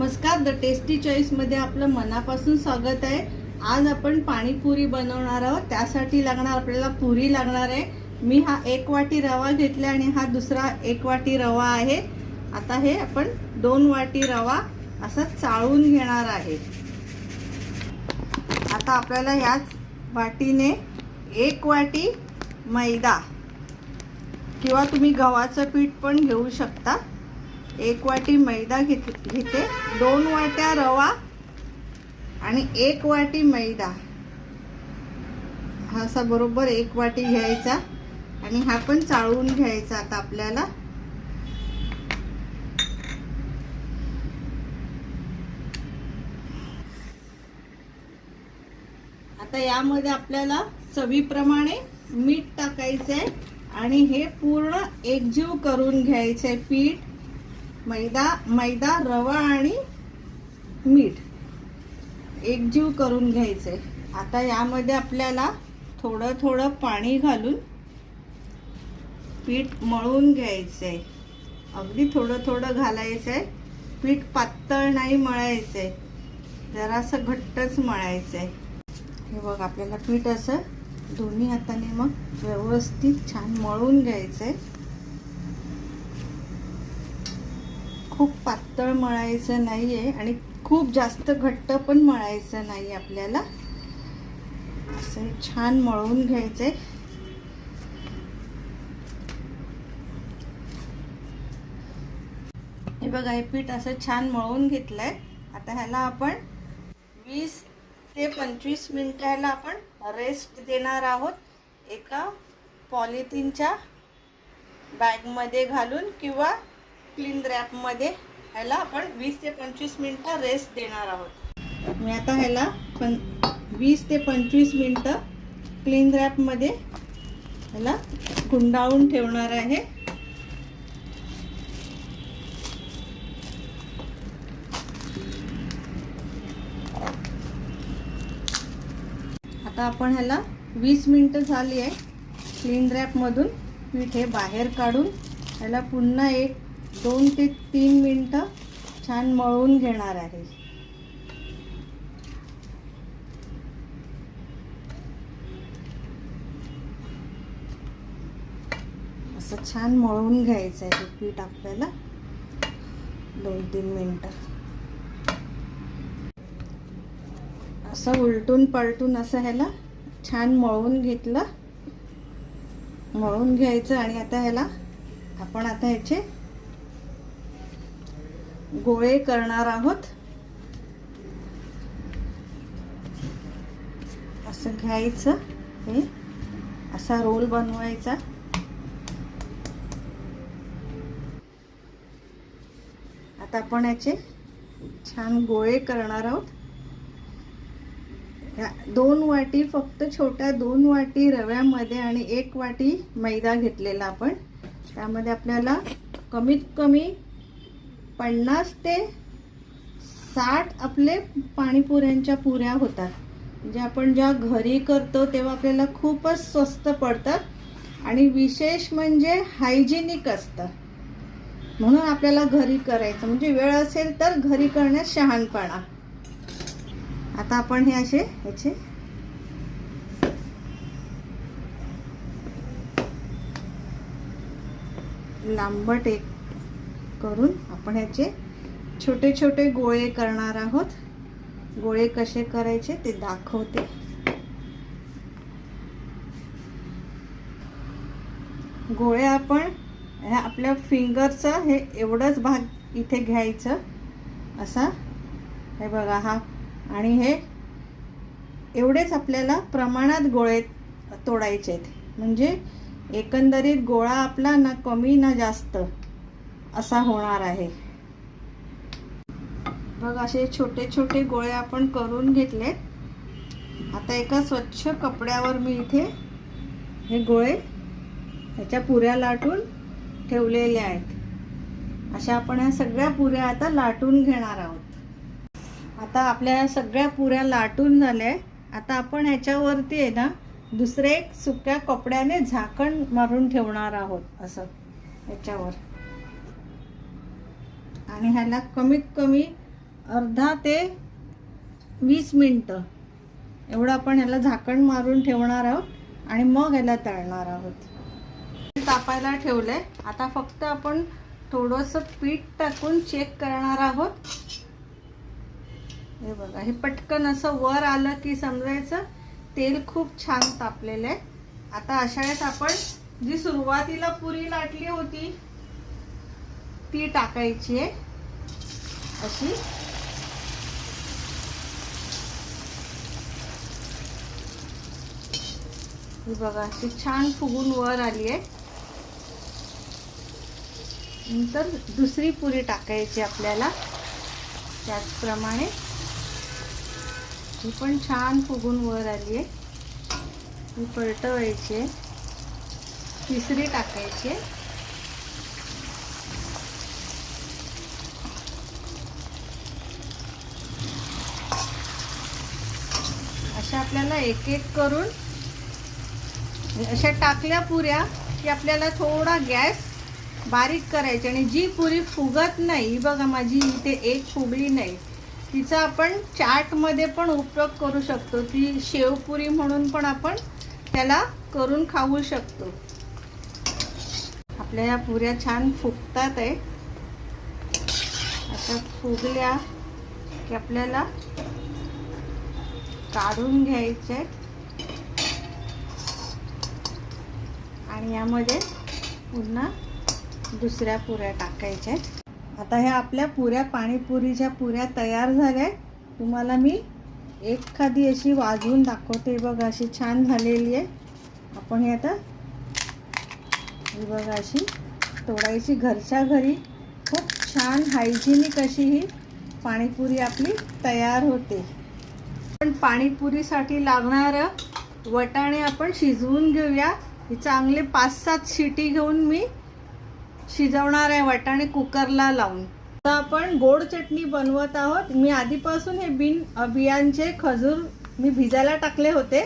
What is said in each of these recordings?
नमस्कार the tasty चॉईसमध्ये आपलं मनापासून स्वागत आहे. आज आपण पाणीपुरी बनवणार आहोत. त्यासाठी लागणार आपल्याला पुरी लागणार आहे. मी हा एक वाटी रवा घेतला आणि हा दुसरा एक वाटी रवा आहे. आता हे आपण दोन वाटी रवा असा चाळून घेणार आहे. आता आपल्याला ह्याच वाटीने एक वाटी मैदा किंवा तुम्ही गव्हाचं पीठ पण घेऊ शकता. एक वाटी मैदा घेत घेते. दोन वाट्या रवा आणि एक वाटी मैदा. हा असा बरोबर एक वाटी घ्यायचा आणि हा पण चाळून घ्यायचा आता आपल्याला. आता यामध्ये आपल्याला चवीप्रमाणे मीठ टाकायचं आहे आणि हे पूर्ण एकजीव करून घ्यायचं आहे पीठ. मैदा मैदा रवा आणि मीठ. एकजीव करून घ्यायचे. आता यामध्ये आपल्याला थोडं थोडं पाणी घालून पीठ मळून घ्यायचं. आहे अगदी थोडं थोडं घालायचं. आहे पीठ पातळ नाही मळायचं. आहे जरासं घट्टच मळायचं. आहे हे बघ आपल्याला पीठ असं दोन्ही हाताने मग व्यवस्थित छान मळून घ्यायचं. आहे खूप पातळ मळायचं नाही आहे आणि खूप जास्त घट्ट पण मळायचं नाही आपल्याला. असं छान मळून घ्यायचंय. हे बघा हे पीठ असं छान मळून घेतलंय. आता ह्याला आपण वीस ते पंचवीस मिनिटाला आपण रेस्ट देणार आहोत एका पॉलिथिनच्या बॅगमध्ये घालून किंवा क्लीन रॅपमध्ये ह्याला आपण वीस ते पंचवीस मिनटं रेस्ट देणार आहोत. मी आता ह्याला पण वीस ते पंचवीस मिनटं क्लीन रॅपमध्ये ह्याला गुंडाळून ठेवणार आहे. आता आपण ह्याला वीस मिनटं झाली आहे. क्लीन रॅपमधून पीठ हे बाहेर काढून ह्याला पुन्हा एक दोन ते तीन मिनटं छान मळून घेणार आहे. असं छान मळून घ्यायचं आहे पीठ आपल्याला. दोन तीन मिनटं. असं उलटून पलटून असं ह्याला छान मळून घेतलं. मळून घ्यायचं आणि आता ह्याला आपण आता ह्याचे गोळे करणार आहोत. असं घ्यायचं हे. असा रोल बनवायचा. आता आपण याचे छान गोळे करणार आहोत. दोन वाटी फक्त छोट्या दोन वाटी रव्यामध्ये आणि एक वाटी मैदा घेतलेला आपण. त्यामध्ये आपल्याला कमीत कमी पन्नास ते साठ आपले पाणीपुऱ्यांच्या पुऱ्या होतात. म्हणजे आपण ज्या घरी करतो तेव्हा आपल्याला खूपच स्वस्त पडतात आणि विशेष म्हणजे हायजिनिक असतं. म्हणून आपल्याला घरी करायचं. म्हणजे वेळ असेल तर घरी करण्यात शहाणपणा. आता आपण हे असे ह्याचे लांबट एक करून आपण याचे छोटे छोटे गोळे करणार आहोत. गोळे कसे करायचे ते दाखवते. गोळे आपण ह्या आपल्या फिंगरचं हे एवढंच भाग इथे घ्यायचं. असा. हे बघा हा. आणि हे एवढेच आपल्याला प्रमाणात गोळे तोडायचे आहेत म्हणजे एकंदरीत गोळा आपला ना कमी ना जास्त. असा होणार आहे. बघ असे छोटे छोटे गोळे आपण करून घेतलेत. आता एका स्वच्छ कपड्यावर मी इथे हे गोळे ह्याच्या पुऱ्या लाटून ठेवलेले आहेत. अशा आपण ह्या सगळ्या पुऱ्या आता लाटून घेणार आहोत. आता आपल्या ह्या सगळ्या पुऱ्या लाटून झाल्या आता आपण ह्याच्यावरती आहे ना दुसरे एक सुक्या कपड्याने झाकण मारून ठेवणार आहोत असं. ह्याच्यावर. आणि ह्याला कमीत कमी अर्धा ते वीस मिनटं. एवढं आपण ह्याला झाकण मारून ठेवणार आहोत आणि मग ह्याला तळणार आहोत. तापायला ठेवलंय. आता फक्त आपण थोडंसं पीठ टाकून चेक करणार आहोत. हे बघा हे पटकन असं वर आलं की समजायचं. तेल खूप छान तापलेलं आहे. आता अशा वेळेस आपण जी सुरुवातीला पुरी लाटली होती ती टाकायची आहे. अशी. ही बघा अशी छान फुगून वर आली आहे. नंतर दुसरी पुरी टाकायची आपल्याला. त्याचप्रमाणे ही पण छान फुगून वर आली आहे. ही पलटवायची आहे. तिसरी टाकायची आहे. अशा आपल्याला एक एक करून अशा टाकल्या पुऱ्या की आपल्याला थोडा गॅस बारीक करायची. आणि जी पुरी फुगत नाही बघा माझी इथे एक फुगली नाही तिचा आपण चाटमध्ये पण उपयोग करू शकतो. ती शेवपुरी म्हणून पण आपण त्याला करून खाऊ शकतो. आपल्या या पुऱ्या छान फुगतात आहे. आता फुगल्या की आपल्याला काढून घ्यायचे आणि यामध्ये पुन्हा दुसऱ्या पुऱ्या टाकायच्या आता ह्या आपल्या पुऱ्या पाणीपुरीच्या पुऱ्या तयार झाल्या तुम्हाला मी एखादी अशी वाजवून दाखवते. बघा अशी छान झालेली आहे. आपण हे आता ही बघा अशी तोडायची. घरच्या घरी खूप छान हायजिनिक अशी ही पाणीपुरी आपली तयार होते. पण पाणीपुरीसाठी लागणारं वटाणे आपण शिजवून घेऊया. हे चांगले पाच सात शिटी घेऊन मी शिजवणार आहे वटाणे कुकरला लावून. आता आपण गोड चटणी बनवत आहोत. मी आधीपासून हे बिन बियांचे खजूर मी भिजायला टाकले होते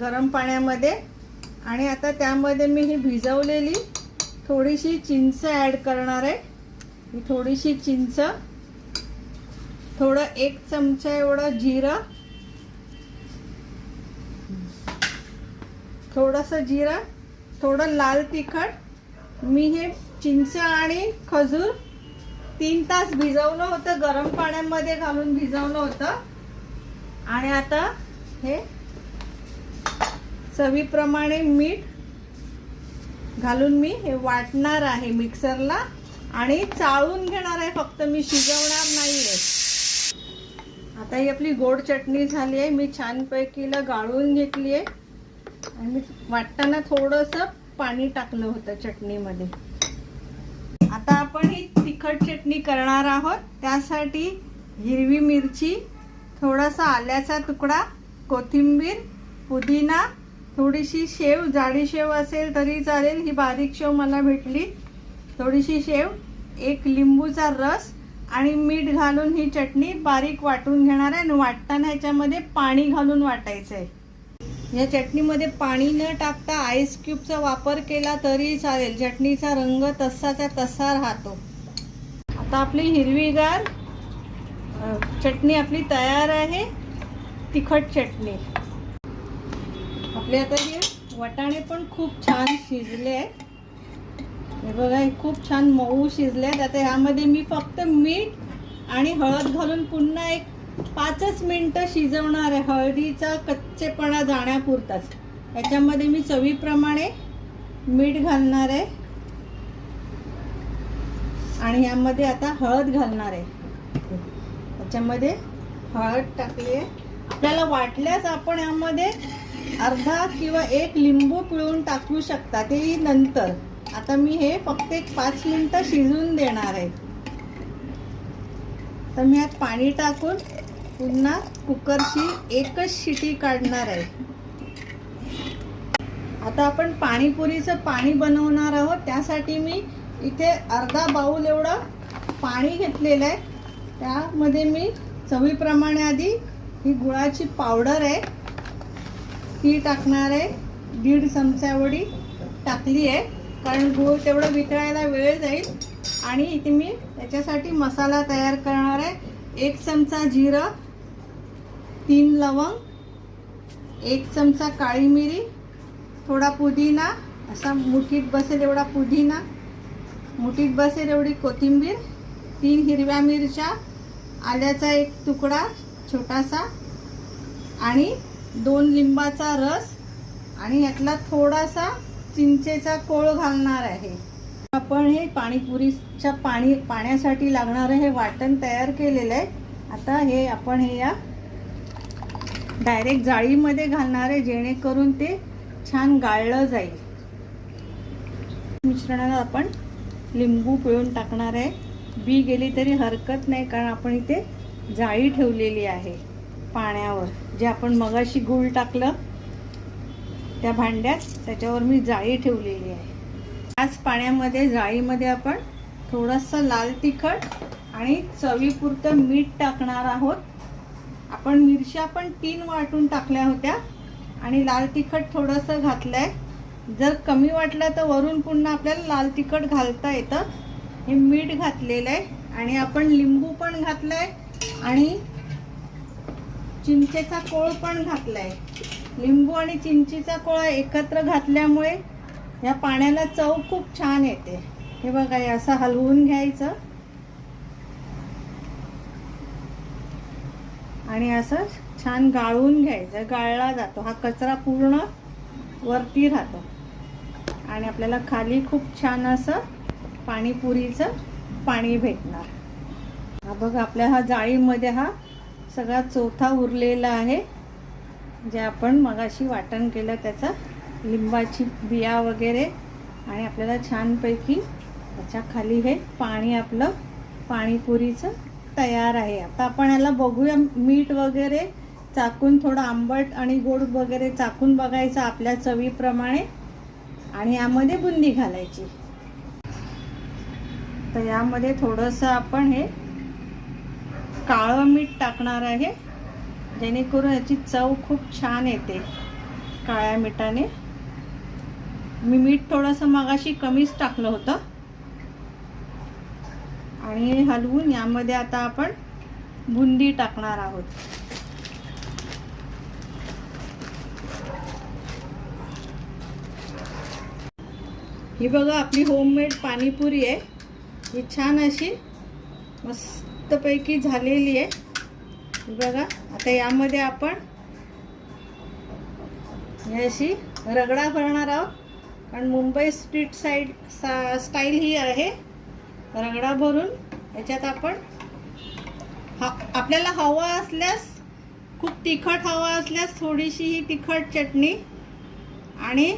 गरम पाण्यामध्ये. आणि आता त्यामध्ये मी ही भिजवलेली थोडीशी चिंच ॲड करणार आहे. ही थोडीशी चिंच. थोडं एक चमचा एवढं जिरं. थोडंसं जिरं थोडं लाल तिखट मी हे चिंच आणि खजूर तीन तास भिजवलं होतं गरम पाण्यामध्ये घालून भिजवलं होतं. आणि आता हे चवीप्रमाणे मीठ घालून मी हे वाटणार आहे मिक्सरला आणि चाळून घेणार आहे फक्त मी शिजवणार नाही आहे आता ही आपली गोड चटणी झाली आहे मी छानपैकीला गाळून घेतली आहे आणि मी वाटताना थोडंसं पाणी टाकलं होतं चटणीमध्ये. आता आपण ही तिखट चटणी करणार आहोत. त्यासाठी हिरवी मिरची थोडासा आल्याचा तुकडा कोथिंबीर पुदिना थोडीशी शेव जाडी शेव असेल तरी चालेल ही बारीक शेव मला भेटली. थोडीशी शेव एक लिंबूचा रस आणि मीठ घालून ही चटणी बारीक वाटून घेणार आहे आणि वाटताना ह्याच्यामध्ये पाणी घालून वाटायचं आहे या चटणीमध्ये पाणी न टाकता आईस क्यूबचा वापर केला तरी चालेल. चटणीचा रंग तसाचा तसा राहतो. आता आपली हिरवीगार चटणी आपली तयार आहे. तिखट चटणी. आपले आता हे वटाणे पण खूप छान शिजले आहेत. हे बघा हे खूप छान मऊ शिजले आहेत. आता ह्यामध्ये मी फक्त मीठ आणि हळद घालून पुन्हा एक पाचच मिनटं शिजवणार आहे. हळदीचा कच्चेपणा जाण्यापुरताच. याच्यामध्ये मी चवीप्रमाणे मीठ घालणार आहे. आणि यामध्ये आता हळद घालणार आहे. त्याच्यामध्ये हळद टाकली आहे. आपल्याला वाटल्यास आपण यामध्ये अर्धा किंवा एक लिंबू पिळून टाकू शकता. ते नंतर. आता मी हे फक्त एक पाच मिनटं शिजून देणार आहे. तर मी यात पाणी टाकून पुन्हा कुकरची एकच शिटी काढणार आहे. आता आपण पाणीपुरीचं पाणी बनवणार आहोत. त्यासाठी मी इथे अर्धा बाऊल एवढं पाणी घेतलेलं आहे. त्यामध्ये मी चवीप्रमाणे आधी ही गुळाची पावडर आहे. ती टाकणार आहे. दीड चमचा एवढी टाकली आहे. कारण गूळ तेवढं वितळायला वेळ जाईल. आणि इथे मी त्याच्यासाठी मसाला तयार करणार आहे. एक चमचा जिरं तीन लवंग एक चमचा काळी मिरी थोडा पुदिना असा मुठीत बसेल एवढा पुदिना मुठीत बसेल एवढी कोथिंबीर तीन हिरव्या मिरच्या आल्याचा एक तुकडा छोटासा आणि दोन लिंबाचा रस आणि यातला थोडासा चिंचेचा कोळ घालणार आहे. आपण हे पाणीपुरीच्या पाणी पाण्यासाठी लागणारं हे वाटण तयार केलेलं आहे. आता हे आपण हे या डायरेक्ट जाळीमध्ये घालणार आहे जेणेकरून ते छान गाळलं जाईल. मिश्रणाला आपण लिंबू पिळून टाकणार आहे. बी गेली तरी हरकत नाही कारण आपण इथे जाळी ठेवलेली आहे पाण्यावर. जे आपण मगाशी गुळ टाकलं त्या भांड्यात त्याच्यावर मी जाळी ठेवलेली आहे. त्याच पाण्यामध्ये जाळीमध्ये आपण थोडंसं लाल तिखट आणि चवीपुरतं मीठ टाकणार आहोत. आपण मिरच्या पण तीन वाटून टाकल्या होत्या. आणि लाल तिखट थोडंसं घातलं आहे जर कमी वाटलं तर वरून पुन्हा आपल्याला लाल तिखट घालता येतं. हे मीठ घातलेलं आहे. आणि आपण लिंबू पण घातलं आहे आणि चिंचेचा कोळ पण घातला आहे लिंबू आणि चिंचेचा कोळ एकत्र घातल्यामुळे या पाण्याला चव खूप छान येते. हे बघा हे असं हलवून घ्यायचं. आणि असं छान गाळून घ्यायचं गाळला जातो. हा कचरा पूर्ण वरती राहतो. आणि आपल्याला खाली खूप छान असं पाणीपुरीचं पाणी भेटणार. हा बघ आपल्या हा जाळीमध्ये हा सगळा चोथा उरलेला आहे जे आपण मगाशी वाटण केलं त्याचा लिंबाची बिया वगैरे आणि आपल्याला छानपैकी त्याच्याखाली हे पाणी आपलं पाणीपुरीचं तयार आहे. आता आपण याला बघूया मीठ वगैरे चाकून थोडं आंबट आणि गोड वगैरे चाकून बघायचं आपल्या चवीप्रमाणे. आणि यामध्ये बुंदी घालायची. तर यामध्ये थोडंसं आपण हे काळं मीठ टाकणार आहे. जेणेकरून याची चव खूप छान येते काळ्या मिठाने. मी मीठ थोडंसं मगाशी कमीच टाकलं होतं. आणि हलवून यामध्ये आता आपण बुंदी टाकणार आहोत. ही बघा आपली होममेड पाणीपुरी आहे. ही छान अशी मस्तपैकी झालेली आहे. ही बघा आता यामध्ये आपण ही अशी रगडा भरणार आहोत. कारण मुंबई स्ट्रीट साईड सा स्टाईल ही आहे. रगडा भरून याच्यात आपण हा आपल्याला हवा असल्यास खूप तिखट हवा असल्यास थोडीशी ही तिखट चटणी आणि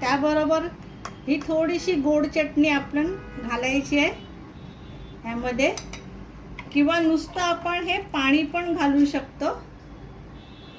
त्याबरोबर ही थोडीशी गोड चटणी आपण घालायची आहे. ह्यामध्ये किंवा नुसतं आपण हे पाणी पण घालू शकतो.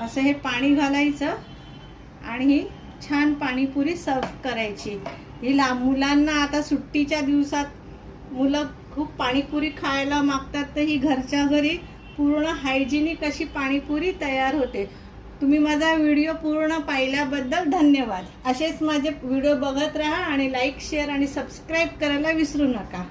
असं हे पाणी घालायचं आणि ही छान पाणीपुरी सर्व करायची. ही ला मुलांना आता सुट्टीच्या दिवसात मुलं खूप पाणीपुरी खायला मागतात तर ही घरच्या घरी पूर्ण हायजिनिक अशी पाणीपुरी तयार होते. तुम्ही माझा व्हिडिओ पूर्ण पाहिल्याबद्दल धन्यवाद. असेच माझे व्हिडिओ बघत राहा आणि लाईक शेअर आणि सबस्क्राईब करायला विसरू नका.